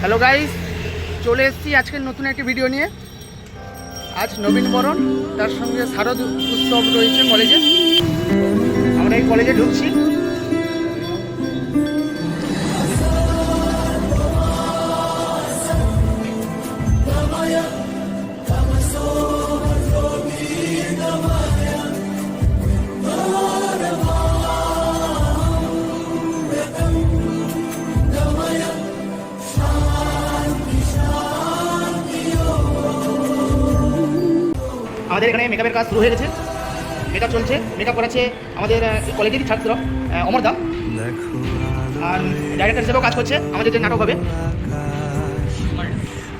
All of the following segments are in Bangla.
হ্যালো গাইস চলে এসেছি আজকের নতুন একটি ভিডিও নিয়ে। আজ নবীন বরণ, তার সঙ্গে শারদ উৎসব রয়েছে কলেজে। আমরা এই কলেজে ঢুকছি। আমাদের এখানে মেকআপের কাজ শুরু হয়ে গেছে। মেকআপ চলছে মেকআপ করাচ্ছে আমাদের কলেজেরই ছাত্র আহ, অমর দা। আর ডাইরেক্টর হিসেবেও কাজ করছে আমাদের যে নাটক হবে।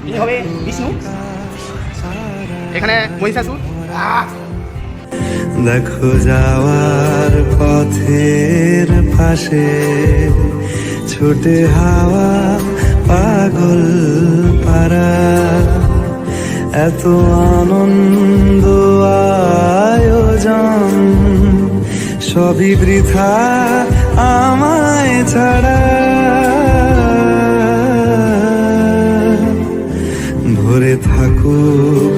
ইনি হবে বিষ্ণু। এখানে মহিষাসুর! দেখো যাওয়ার পথের পাশে ছোটে হাওয়া পাগল এত আনন্দ আয়োজন, সবই বৃথা আমায় ছাড়া। ভরে থাকুক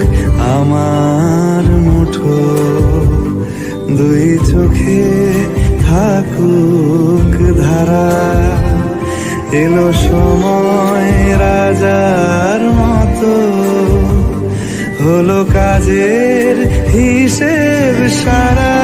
আমার মুঠো, দুই চোখে থাকুক ধারা। এলো সময় কাজের হিসেব সারা।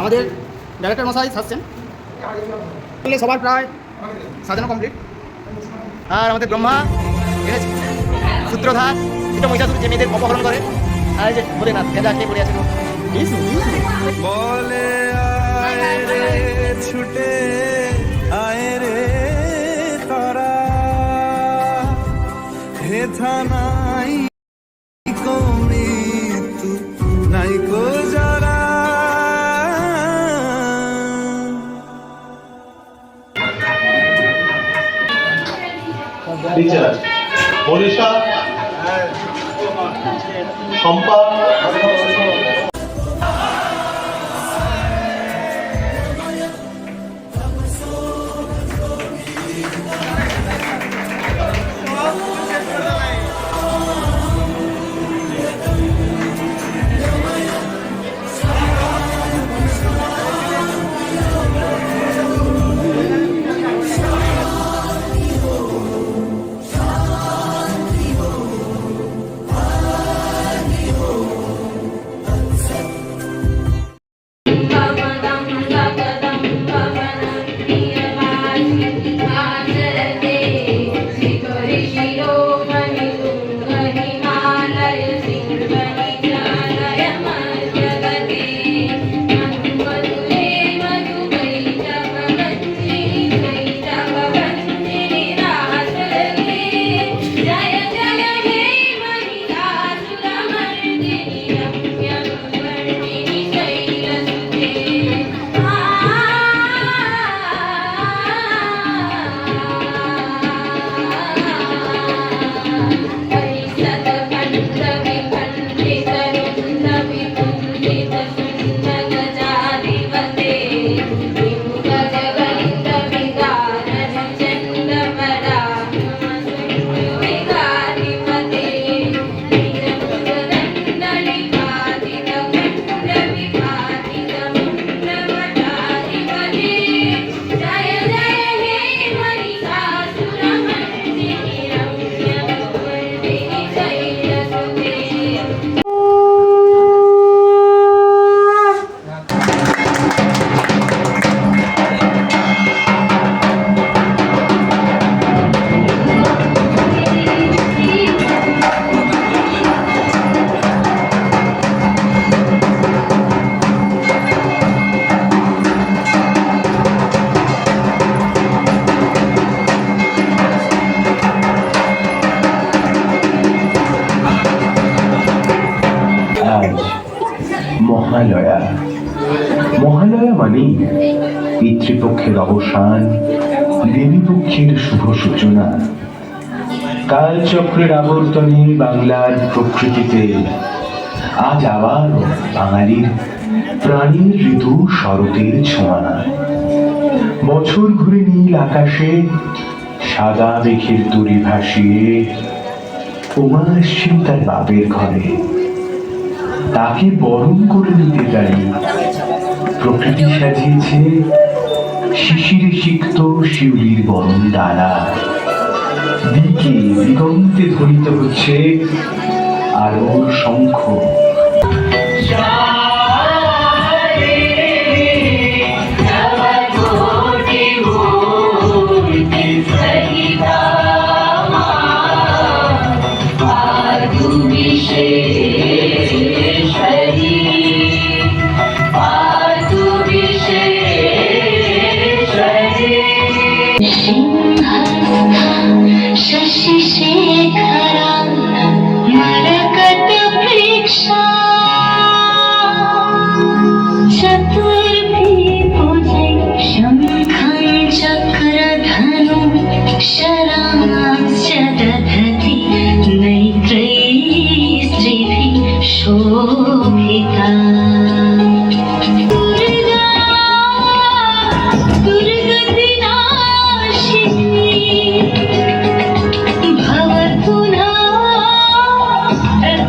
আমাদের ডাইরেক্টর মশাই সাজছেন। সবার প্রায় সাজানো কমপ্লিট আর আমাদের ব্রহ্মা এসেছে সূত্রধার এটা মহিষাসুর যে মেয়েদের অপহরণ করে আর যে বলে না গেঁজা কে পড়ে আছে। বলে আয় রে ছুটে আয় রে তারা। হেথা নাই কো মৃত্যু নাই কো যারা। টিচার শম্পা পিতৃপক্ষের অবসান দেবীপক্ষের শুভ সূচনা। কালচক্রের আবর্তনে বাংলার প্রকৃতিতে আজ আবার বাঙালির প্রাণীর ঋতু শরতের ছোঁয়া বছর ঘুরে নীল আকাশে সাদা মেঘের দড়ি ভাসিয়ে উমা আসছেন তার বাপের ঘরে। তাকে বরণ করে নিতে যাই প্রকৃতি সাজিয়েছে শিশিরে সিক্ত শিউলির বরণ দ্বারা। দিকে দিগন্তে ধরিত হচ্ছে আলোর শঙ্খ।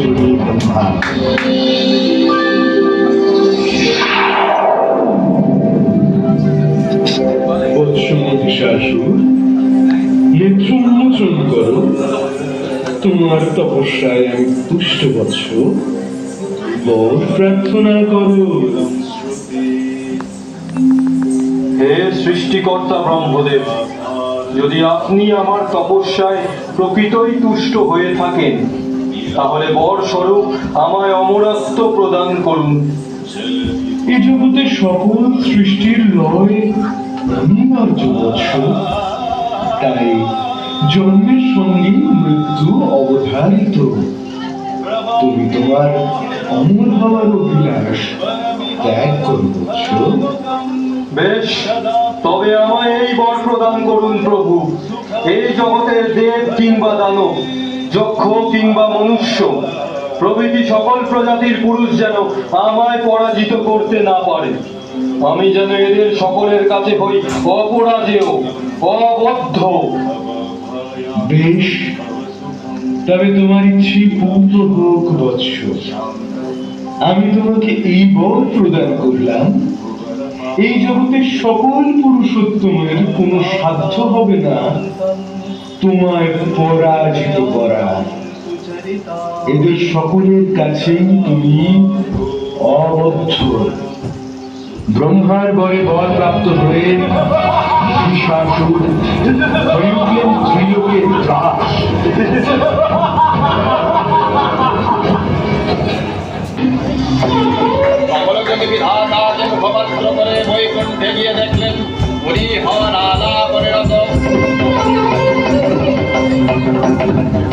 পদ্মজনী ব্রহ্মা বৎস মহিষাসুর নেত্র উন্মোচন করো তোমার তপস্যায় আমি তুষ্ট বৎস বর প্রার্থনা করো হে সৃষ্টিকর্তা ব্রহ্মদেব, যদি আপনি আমার তপস্যায় প্রকৃতই তুষ্ট হয়ে থাকেন তাহলে বর স্বরূপ আমায় অমরত্ব প্রদান করুন। এ জগতে সকল সৃষ্টির লয় অনিবার্য তাই জন্মের সঙ্গে মৃত্যু অবধারিত। তুমি তোমার অমর হওয়ার অভিলাষ ত্যাগ করো বেশ তবে আমায় এই বর প্রদান করুন প্রভু। এই জগতের দেব কিংবা দানব যক্ষ কিংবা মনুষ্য, প্রভৃতি সকল প্রজাতির পুরুষ যেন আমায় পরাজিত করতে না পারে। আমি যেন এদের সকলের কাছে হই অপরাজেয়, অবদ্ধ। বেশ, তবে তোমার ইচ্ছে পূর্ণ হোক বৎস। আমি তোমাকে এই বর প্রদান করলাম। এই জগতের সকল পুরুষোত্তমের কোনো সাধ্য হবে না। তোমায় পরাজিত করা। এদের সকলের কাছেই তুমি অবদ্ধ। ব্রহ্মার বরে বর প্রাপ্ত হয়ে হয়ে উঠলেন ত্রিলোকের দেখলেন হন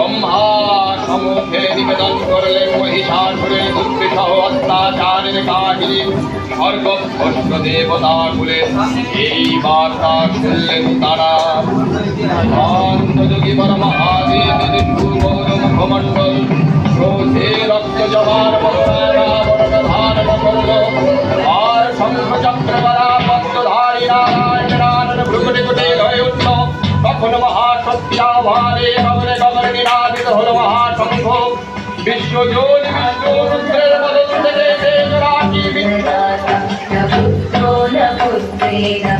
ব্রহ্মা সম্মুখে নিবেদন করলেন মহিষাসুরের দুর্বিষহ অত্যাচারের কাহিনী। স্বর্গভ্রষ্ট দেবতা কুলে এই বার্তা শুনলেন তারা। অন্তযোগী বর মহাদেব মুখমণ্ডল ক্রোধে রক্ত জবার করল আর শঙ্খ চক্রবরা পদ্মধারী নারায়ণ তখন মহাসত্যাভারে গগনে গগনে নিরাবিত হল মহাশঙ্খ বিশ্বজোন বিষ্ণু রুদ্রের বদল থেকে রাখি বিদ্যা পুত্র পুত্রেরা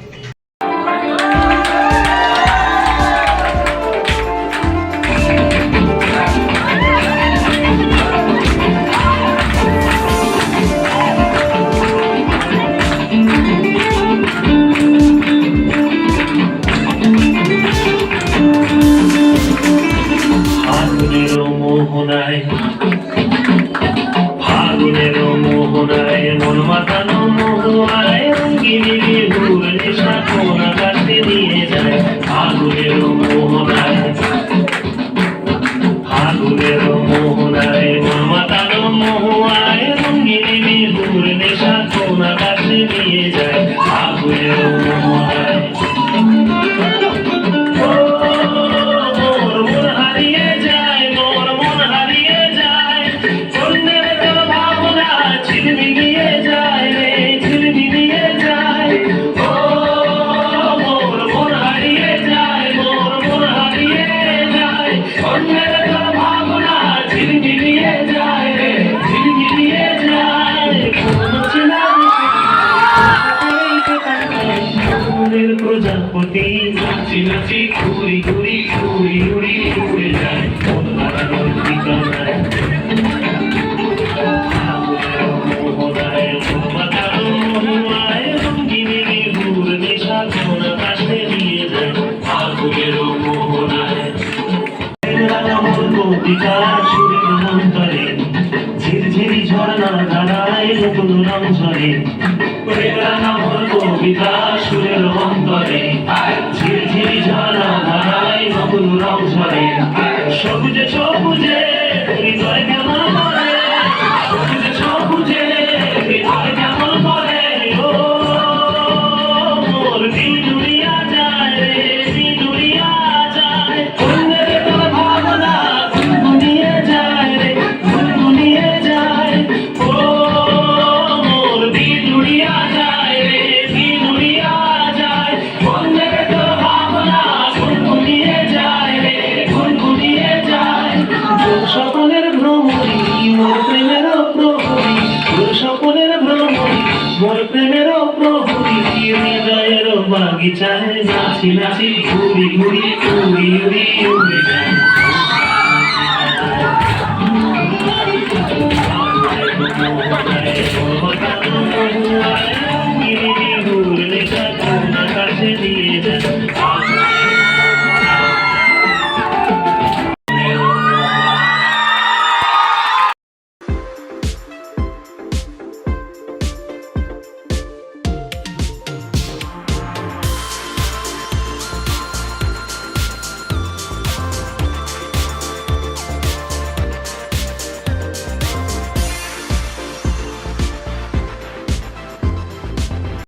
নিয়ে যায় কোটি নাচি নাচি ঘুরি ঘুরি ঘুরি ঘুরি ঘুরে যায়। মন মারানোর নতুন রং ঝরে কবিতা বাগিচায় নাচি নাচি ঘুরি ঘুরি উড়ি উড়ি উড়ে যায়।